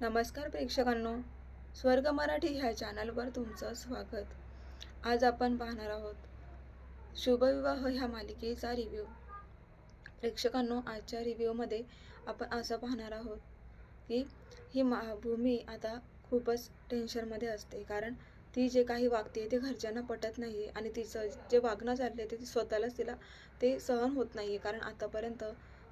नमस्कार प्रेक्षकांनो. स्वर्ग मराठी ह्या चॅनलवर तुमचं स्वागत. आज आपण पाहणार आहोत शुभविवाह ह्या मालिकेचा रिव्ह्यू प्रेक्षकांनो आजच्या रिव्ह्यूमध्ये आपण असं पाहणार आहोत की ही मा भूमी आता खूपच टेन्शनमध्ये असते. कारण ती जे काही वागते ते घरच्यांना पटत नाही आहे आणि तिचं जे वागणं चाललं आहे ते स्वतःलाच तिला ते सहन होत नाही आहे कारण आतापर्यंत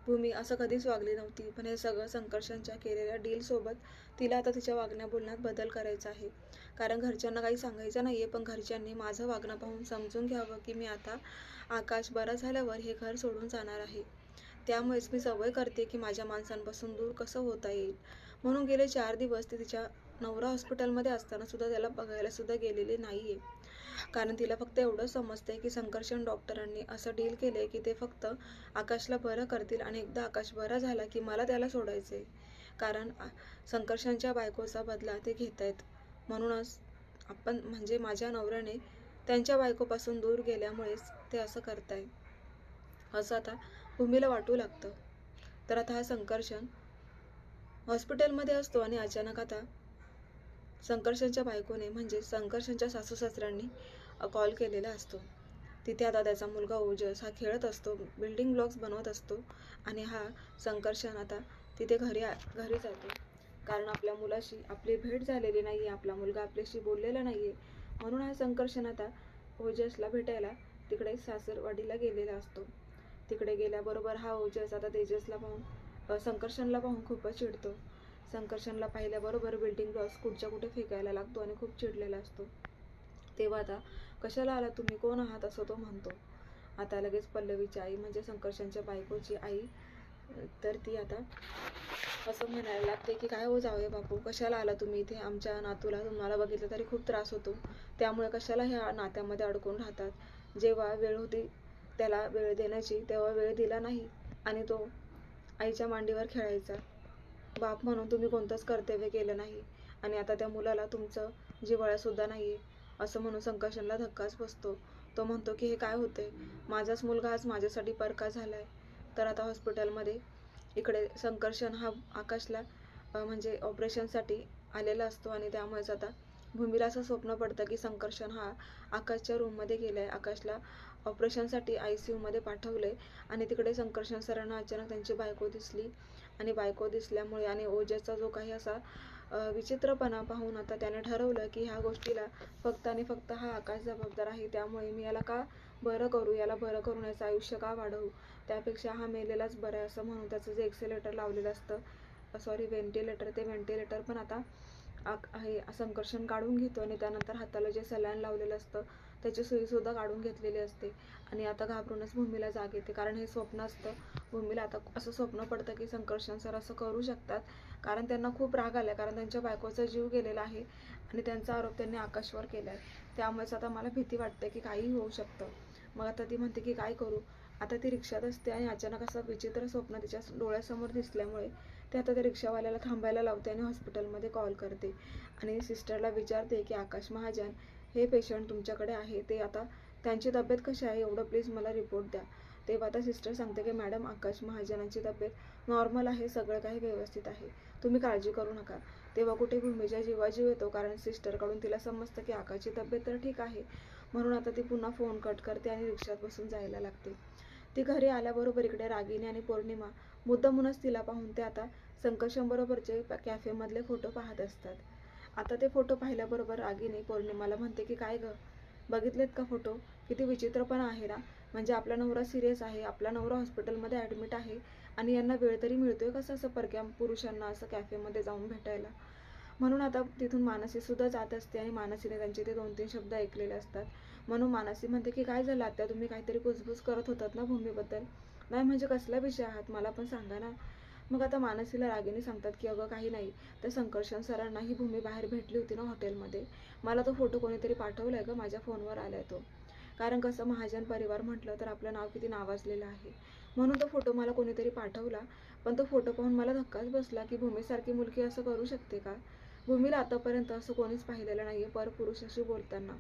भूमी असं कधीच वागली नव्हती पण हे सगळं संकर्षणच्या केलेल्या डीलसोबत तिला आता तिच्या वागण्या बोलण्यात बदल करायचा आहे. कारण घरच्यांना काही सांगायचं नाही आहे पण घरच्यांनी माझं वागणं पाहून समजून घ्यावं की मी आता आकाश बरा झाल्यावर हे घर सोडून जाणार आहे. त्यामुळेच मी सवय करते की माझ्या माणसांपासून दूर कसं होता येईल. म्हणून गेले चार दिवस ती तिच्या नवरा हॉस्पिटलमध्ये असताना सुद्धा त्याला बघायला सुद्धा गेलेली नाही आहे कारण तिला फक्त एवढं समजते की संकर्षण डॉक्टरांनी असं डील केले की ते फक्त आकाशला बरं करतील आणि एकदा आकाश बरा झाला की मला त्याला सोडायचं आहे कारण संकर्षणच्या बायकोचा बदला ते घेत आहेत म्हणूनच आपण म्हणजे माझ्या नवऱ्याने त्यांच्या बायकोपासून दूर गेल्यामुळेच ते असं करताय असं आता भूमीला वाटू लागतं. तर आता हा संकर्षण हॉस्पिटलमध्ये असतो आणि अचानक आता संकर्षणच्या बायकोने म्हणजे संकर्षणच्या सासू सासऱ्यांनी कॉल केलेला असतो. तिथे आता त्याचा मुलगा ओजस हा खेळत असतो बिल्डिंग ब्लॉक्स बनवत असतो आणि हा संकर्षण आता तिथे घरी आ- घरी जातो. कारण आपल्या मुलाशी आपली भेट झालेली नाही आहे आपला मुलगा आपल्याशी बोललेला नाही आहे म्हणून हा संकर्षण आता ओजसला भेटायला तिकडे सासरवाडीला गेलेला असतो. तिकडे गेल्याबरोबर हा ओजस आता तेजसला पाहून संकर्षणला पाहून खूपच चिडतो. संकर्षणला पाहिल्याबरोबर बिल्डिंग ब्लॉक्स कुठच्या कुठे फेकायला लागतो आणि खूप चिडलेला असतो. तेव्हा आता कशाला आला तुम्ही? कोण आहात? असं तो म्हणतो. आता लगेच पल्लवीची आई म्हणजे संकर्षणच्या बायकोची आई तर ती आता असं म्हणायला लागते की काय हो जावे बापू? कशाला आला तुम्ही इथे? आमच्या नातूला तुम्हाला बघितलं तरी खूप त्रास होतो. त्यामुळे कशाला ह्या नात्यामध्ये अडकून राहतात? जेव्हा वेळ होती त्याला वेळ देण्याची तेव्हा वेळ दिला नाही आणि तो आईच्या मांडीवर खेळायचा. बाप म्हणून तुम्ही कोणतंच कर्तव्य केलं नाही. आणि आता त्या मुलाला तुमचं जिवाळ्यासुद्धा नाही आहे असं म्हणून संकर्षणला धक्काच बसतो. तो म्हणतो की हे काय होते माझाच मुलगा आज माझ्यासाठी परका झालाय. तर आता हॉस्पिटलमध्ये इकडे संकर्षण हा आकाशला म्हणजे ऑपरेशनसाठी आलेला असतो आणि त्यामुळेच आता भूमीला असं स्वप्न पडतं की संकर्षण हा आकाशच्या रूममध्ये गेलाय. आकाशला ऑपरेशनसाठी आय सी यूमध्ये पाठवलंय आणि तिकडे संकर्षण सरांना अचानक त्यांची बायको दिसली. आणि बायको दिसल्यामुळे आणि ओजेचा जो काही असा विचित्रपणा पाहून आता त्याने ठरवलं की ह्या गोष्टीला फक्त आणि फक्त हा आकाश जबाबदार आहे त्यामुळे मी याला का बरं करू? याला बरं करून याचं आयुष्य का वाढवू? त्यापेक्षा हा मेलेलाच बरं आहे असं म्हणून त्याचं जे एक्सेलेटर लावलेलं असतं सॉरी व्हेंटिलेटर ते व्हेंटिलेटर पण आता आक हे संकर्षण काढून घेतो आणि त्यानंतर हाताला जे सलाईन लावलेलं असतं त्याची सुईसुद्धा काढून घेतलेली असते. आणि आता घाबरूनच भूमीला जाग येते. कारण हे स्वप्न असतं. भूमीला आता असं स्वप्न पडतं की संकर्षण सर असं करू शकतात. कारण त्यांना खूप राग आला कारण त्यांच्या बायकोचा जीव गेलेला आहे. आणि त्यांचा आरोप त्यांनी आकाशवर केला आहे त्यामुळेच आता मला भीती वाटते की काहीही होऊ शकतं. मग आता ती म्हणते की काय करू? आता ती रिक्षात असते आणि अचानक असं विचित्र स्वप्न तिच्या डोळ्यासमोर दिसल्यामुळे ते आता त्या रिक्षावाल्याला थांबायला लावते आणि हॉस्पिटलमध्ये कॉल करते. आणि सिस्टरला विचारते की आकाश महाजन हे पेशंट तुमच्याकडे आहे ते आता त्यांची तब्येत कशी आहे एवढं प्लीज मला रिपोर्ट द्या. तेव्हा आता सिस्टर सांगते की मॅडम आकाश महाजनांची तब्येत नॉर्मल आहे सगळं काही व्यवस्थित आहे. तुम्ही काळजी करू नका. तेव्हा कुठे भूमीच्या जीवाजीव येतो कारण सिस्टरकडून तिला समजतं की आकाशची तब्येत तर ठीक आहे. म्हणून आता ती पुन्हा फोन कट करते आणि रिक्षात बसून जायला लागते. ती घरी आल्याबरोबर इकडे रागिनी आणि पौर्णिमा मुद्दामूनच तिला पाहून ते आता संकर्षांबरोबरचे कॅफेमधले फोटो पाहत असतात. आता ते फोटो पाहिल्याबरोबर रागिनी पौर्णिमाला म्हणते की काय ग? बघितलेत का फोटो? किती विचित्रपणा आहे ना? म्हणजे आपला नवरा सिरियस आहे आपला नवरा हॉस्पिटलमध्ये ॲडमिट आहे आणि यांना वेळ तरी मिळतोय कसं असं परक्या पुरुषांना असं कॅफेमध्ये जाऊन भेटायला? म्हणून आता तिथून मानसीसुद्धा जात असते आणि मानसीने त्यांचे ते दोन तीन शब्द ऐकलेले असतात. म्हणून मानसी म्हणते की काय झालं आता तुम्ही काहीतरी कुजबूज करत होतात ना भूमीबद्दल? नाही म्हणजे कसला विषय आहात? मला पण सांगा ना. मग आता मानसीला रागीने सांगतात की अगं काही नाही. तर संकर्षण सरांना ही भूमी बाहेर भेटली होती ना हॉटेलमध्ये. मला तो फोटो कोणीतरी पाठवला आहे का माझ्या फोनवर आला आहे तो. कारण कसं महाजन परिवार म्हटलं तर आपलं नाव किती नावाजलेलं आहे. म्हणून तो फोटो मला कोणीतरी पाठवला. पण तो फोटो पाहून मला धक्काच बसला की भूमीसारखी मुलगी असं करू शकते का? भूमीला आतापर्यंत असं कोणीच पाहिलेलं नाही आहे परपुरुषाशी बोलताना.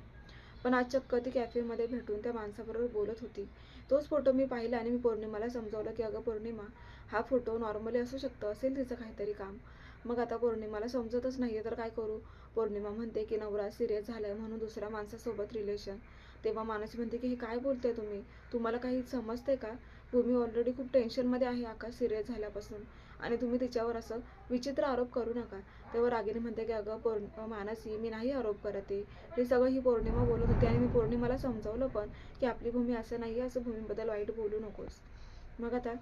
पण आज चक्क ती कॅफेमध्ये भेटून त्या माणसाबरोबर बोलत होती. तोच फोटो मी पाहिला आणि मी पौर्णिमाला समजावलं की अगं पौर्णिमा हा फोटो नॉर्मली असू शकतो असेल तिचं काहीतरी काम. मग आता पौर्णिमाला समजतच नाही तर काय करू? पौर्णिमा म्हणते की नवरा सिरियस झालाय म्हणून दुसऱ्या माणसासोबत रिलेशन तेव्हा मानसी म्हणते की हे काय बोलते तुम्ही? तुम्हाला काही समजते का? भूमी ऑलरेडी खूप टेन्शनमध्ये आहे आकाश सिरियस झाल्यापासून. आणि तुम्ही तिच्यावर असं विचित्र आरोप करू नका. तेव्हा रागिनी म्हणते की अगं पौर्ण मानसी मी नाही आरोप करते हे सगळं ही पौर्णिमा बोलत होती आणि मी पौर्णिमाला समजावलं पण की आपली भूमी असं नाही असं भूमीबद्दल वाईट बोलू नकोस. मग आता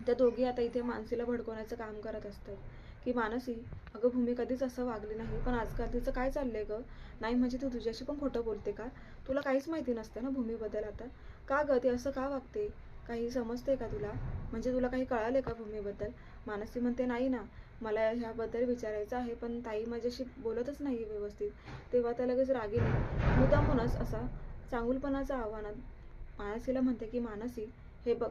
त्या दोघी आता इथे मानसीला भडकवण्याचं काम करत असतात. की मानसी अगं भूमी कधीच असं वागली नाही पण आजकाल तिचं काय चाललंय गं? नाही म्हणजे तू तुझ्याशी पण खोटं बोलते का? तुला काहीच माहिती नसतं ना भूमीबद्दल आता. का गं ती असं का वागते? काही समजते का तुला? म्हणजे तुला काही कळाले का भूमीबद्दल? मानसी म्हणते नाही ना मला ह्याबद्दल विचारायचं आहे पण ताई माझ्याशी बोलतच नाही व्यवस्थित. तेव्हा त्या लगेच रागीने मुद्दामूनच असा चांगुलपणाचा आव्हानात मानसीला म्हणते की मानसी हे बघ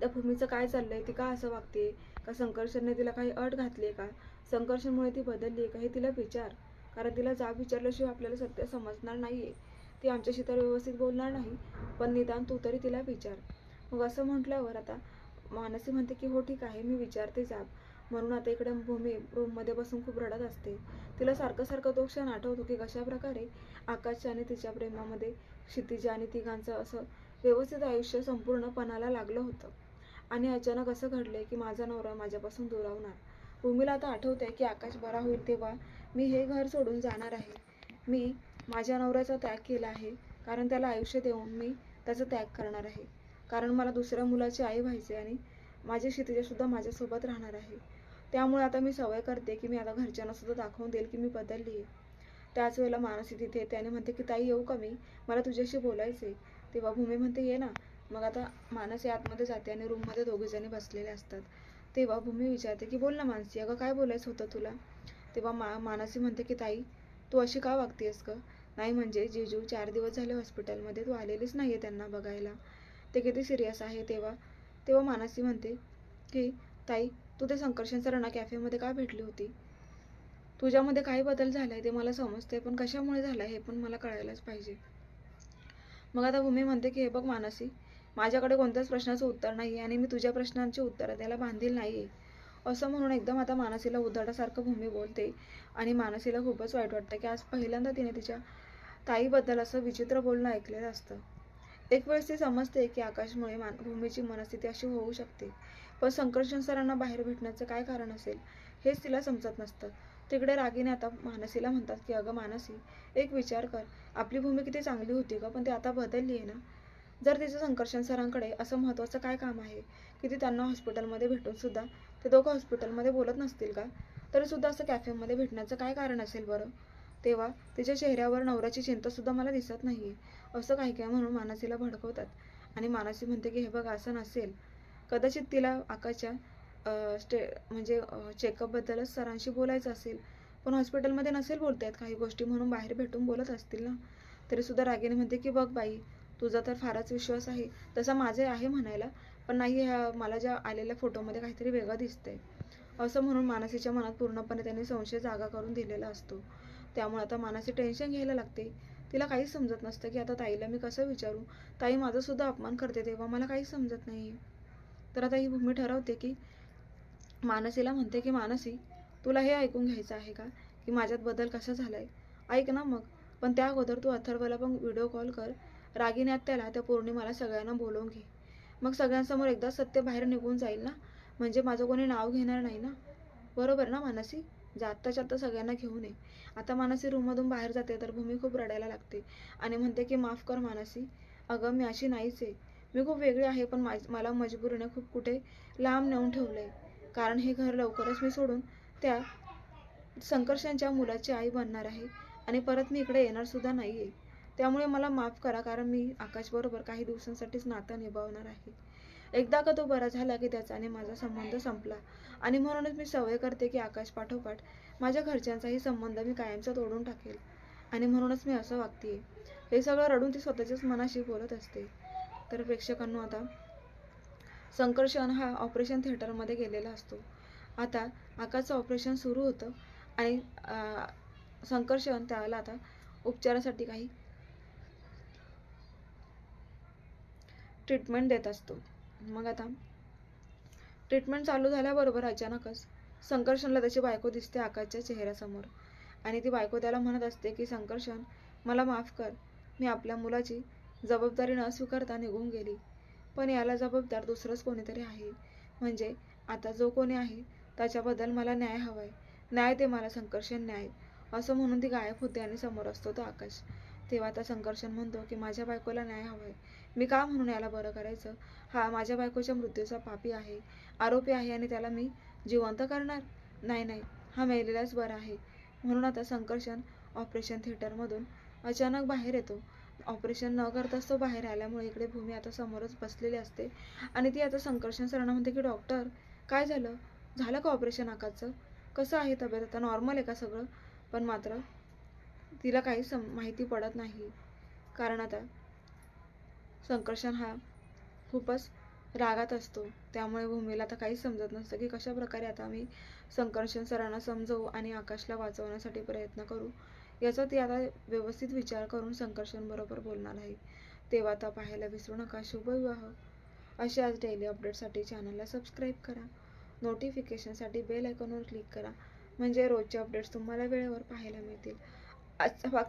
त्या भूमीचं काय चाललंय ती का असं वागते? का संकर्षणने तिला काही अट घातली आहे का? संकर्षणमुळे ती बदलली आहे का? हे तिला विचार. कारण तिला जाब विचारल्याशिवाय आपल्याला सत्य समजणार नाहीये. ती आमच्याशी तर व्यवस्थित बोलणार नाही. पण निदान तू तरी तिला विचार. मग असं म्हटल्यावर आता मानसी म्हणते की हो ठीक आहे मी विचारते जाब. म्हणून आता इकडे भूमी रूममध्ये बसून खूप रडत असते. तिला सारखं सारखं तो क्षण आठवतो की कशा प्रकारे आकाशच्या आणि तिच्या प्रेमामध्ये क्षितिजा आणि तिघांचं असं व्यवस्थित आयुष्य संपूर्णपणाला लागलं होतं. आणि अचानक असं घडलं की माझा नवरा माझ्यापासून दुरावणार. भूमीला आता आठवते की आकाश बरा होईल तेव्हा मी हे घर सोडून जाणार आहे. मी माझ्या नवऱ्याचा त्याग केला आहे कारण त्याला आयुष्य देऊन मी त्याचा त्याग करणार आहे. कारण मला दुसऱ्या मुलाची आई व्हायचे आणि माझी क्षितिजासुद्धा माझ्यासोबत राहणार आहे. त्यामुळे आता मी सवय करते की मी आता घरच्यांना सुद्धा दाखवून देईल की मी बदलली आहे. त्याच वेळेला मानसी तिथे येते आणि म्हणते की ताई येऊ का मी? मला तुझ्याशी बोलायचे तेव्हा भूमी म्हणते ये ना. मग आता मानसी आतमध्ये जाते आणि रूममध्ये दोघे जणी बसलेले असतात. तेव्हा भूमी विचारते की बोल ना मानसी अगं काय बोलायचं होतं तुला? तेव्हा मा मानसी म्हणते की ताई तू अशी का वागतेस ग? नाही म्हणजे जेजू चार दिवस झाले हॉस्पिटलमध्ये तू आलेलीच नाही आहे त्यांना बघायला. ते किती सिरियस आहे तेव्हा? तेव्हा मानसी म्हणते की ताई तू ते संकर्षण सरणा कॅफेमध्ये का भेटली होती? तुझ्यामध्ये काय बदल झाला आहे ते मला समजते पण कशामुळे झालाय हे पण मला कळायलाच पाहिजे. मग आता भूमी म्हणते की हे बघ मानसी माझ्याकडे कोणत्याच प्रश्नाचं उत्तर नाही आणि मी तुझ्या प्रश्नांची उत्तरं द्यायला बांधील नाही असं म्हणून एकदम आता मानसीला उद्धटासारखं भूमी बोलते आणि मानसीला खूपच वाईट वाटतं की आज पहिल्यांदा तिने तिच्या ताईबद्दल असं विचित्र बोलणं ऐकलेलं असतं. एक वेळेस ती समजते की आकाशमुळे मान भूमीची मनस्थिती अशी होऊ शकते. पण संकर्षण सरांना बाहेर भेटण्याचं काय कारण असेल हेच तिला समजत नसतं. तिकडे रागीने आता मानसीला म्हणतात की अगं मानसी एक विचार कर. आपली भूमी किती चांगली होती का पण ती आता बदलली आहे ना? जर तिचं संकर्षण सरांकडे असं महत्त्वाचं काय काम आहे की ती त्यांना हॉस्पिटलमध्ये भेटून सुद्धा ते दोघं हॉस्पिटलमध्ये बोलत नसतील का? तरी सुद्धा असं कॅफेमध्ये भेटण्याचं काय कारण असेल बरं? तेव्हा तिच्या चेहऱ्यावर नवऱ्याची चिंता सुद्धा मला दिसत नाही असं काही काय म्हणून मानसीला भडकवतात. आणि मानसी म्हणते की हे बघ असं नसेल. कदाचित तिला आकाशच्या स्टे म्हणजे चेकअपबद्दलच सरांशी बोलायचं असेल. पण हॉस्पिटलमध्ये नसेल बोलत आहेत काही गोष्टी म्हणून बाहेर भेटून बोलत असतील ना? तरी सुद्धा रागीने म्हणते की बघ बाई तुझा तर फारच विश्वास आहे तसा माझे आहे म्हणायला पण नाही ह्या मला ज्या आलेल्या फोटोमध्ये काहीतरी वेगळं दिसतंय. असं म्हणून मानसीच्या मनात पूर्णपणे त्यांनी संशय जागा करून दिलेला असतो. त्यामुळे आता मानसी टेन्शन घ्यायला लागते. तिला काहीच समजत नसतं की आता ताईला मी कसं विचारू? ताई माझा सुद्धा अपमान करते तेव्हा मला काहीच समजत नाही. तर आता ही भूमी ठरवते की मानसीला म्हणते की मानसी तुला हे ऐकून घ्यायचं आहे का? की माझ्यात बदल कसा झालाय? ऐक ना मग पण त्या अगोदर तू अथर्वला पण व्हिडिओ कॉल कर. रागीने आत्याला त्या पौर्णिमाला सगळ्यांना बोलवून घे. मग सगळ्यांसमोर एकदा सत्य बाहेर निघून जाईल ना? म्हणजे माझं कोणी नाव घेणार नाही ना? बरोबर ना मानसी? जा आत्ताच्या आत्ता सगळ्यांना घेऊन ये. आता मानसी रूममधून बाहेर जाते तर भूमी खूप रडायला लागते आणि म्हणते की माफ कर मानसी. अगं मी अशी नाहीच आहे. मी खूप वेगळी आहे पण माझ मला मजबुरीने खूप कुठे लांब नेऊन ठेवलंय. कारण हे घर लवकरच मी सोडून त्या संकर्षांच्या मुलाची आई बनणार आहे आणि परत मी इकडे येणार सुद्धा आहे त्यामुळे मला माफ करा कारण मी आकाशबरोबर काही दिवसांसाठीच नातं निभावणार आहे. एकदा का तो बरा झाला की त्याचा आणि माझा संबंध संपला. आणि म्हणूनच मी सवय करते की आकाश पाठोपाठ माझ्या घरच्यांचाही संबंध मी कायमचा तोडून टाकेल. आणि म्हणूनच मी असं वागते हे सगळं रडून ती स्वतःच्याच मनाशी बोलत असते. तर प्रेक्षकांनो आता संकर्षण हा ऑपरेशन थिएटरमध्ये गेलेला असतो. आता आकाशचं ऑपरेशन सुरू होतं आणि संकर्षण त्याला आता उपचारासाठी काही ट्रीटमेंट देत असतो. मग आता ट्रीटमेंट चालू झाल्याबरोबर अचानकच संकर्षणला त्याची बायको दिसते आकाशच्या चेहऱ्यासमोर. आणि ती बायको त्याला म्हणत असते की संकर्षण मला माफ कर. मी आपल्या मुलाची जबाबदारी न स्वीकारता निघून गेली. पण याला जबाबदार दुसरंच कोणीतरी आहे. म्हणजे आता जो कोणी आहे त्याच्याबद्दल मला न्याय हवाय. न्याय ते मला संकर्षण न्याय. असं म्हणून ती गायब होते आणि समोर असतो तो आकाश. तेव्हा आता संकर्षण म्हणतो की माझ्या बायकोला न्याय हवाय. मी का म्हणून याला बरं करायचं? हा माझ्या बायकोच्या मृत्यूचा पापी आहे आरोपी आहे आणि त्याला मी जिवंत करणार? नाही नाही हा मेलेलाच बरा आहे. म्हणून आता संकर्षण ऑपरेशन थिएटरमधून अचानक बाहेर येतो. ऑपरेशन न करताच तो बाहेर आल्यामुळे इकडे भूमी आता समोरच बसलेली असते आणि ती आता संकर्षण सरांना म्हणते की डॉक्टर काय झालं? झालं का ऑपरेशन आकाचं कसं आहे तब्येत? आता नॉर्मल आहे का सगळं? पण मात्र तिला काही सम माहिती पडत नाही. कारण आता संकर्षण हा खूपच रागात असतो. त्यामुळे भूमीला आता काहीच समजत नसतं की कशा प्रकारे आता आम्ही संकर्षण सरांना समजवू आणि आकाशला वाचवण्यासाठी प्रयत्न करू. याचा ती आता व्यवस्थित विचार करून संकर्षण बरोबर बोलणार आहे. तेव्हा आता पाहायला विसरू नका. शुभविवाह असे आज डेली अपडेटसाठी चॅनलला सबस्क्राईब करा. नोटिफिकेशनसाठी बेल आयकॉनवर क्लिक करा. म्हणजे रोजचे अपडेट्स तुम्हाला वेळेवर पाहायला मिळतील. आजचा भाग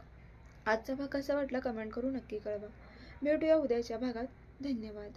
आजचा भाग कसा वाटला कमेंट करून नक्की कळवा. भेटूया उद्याच्या भागात. धन्यवाद.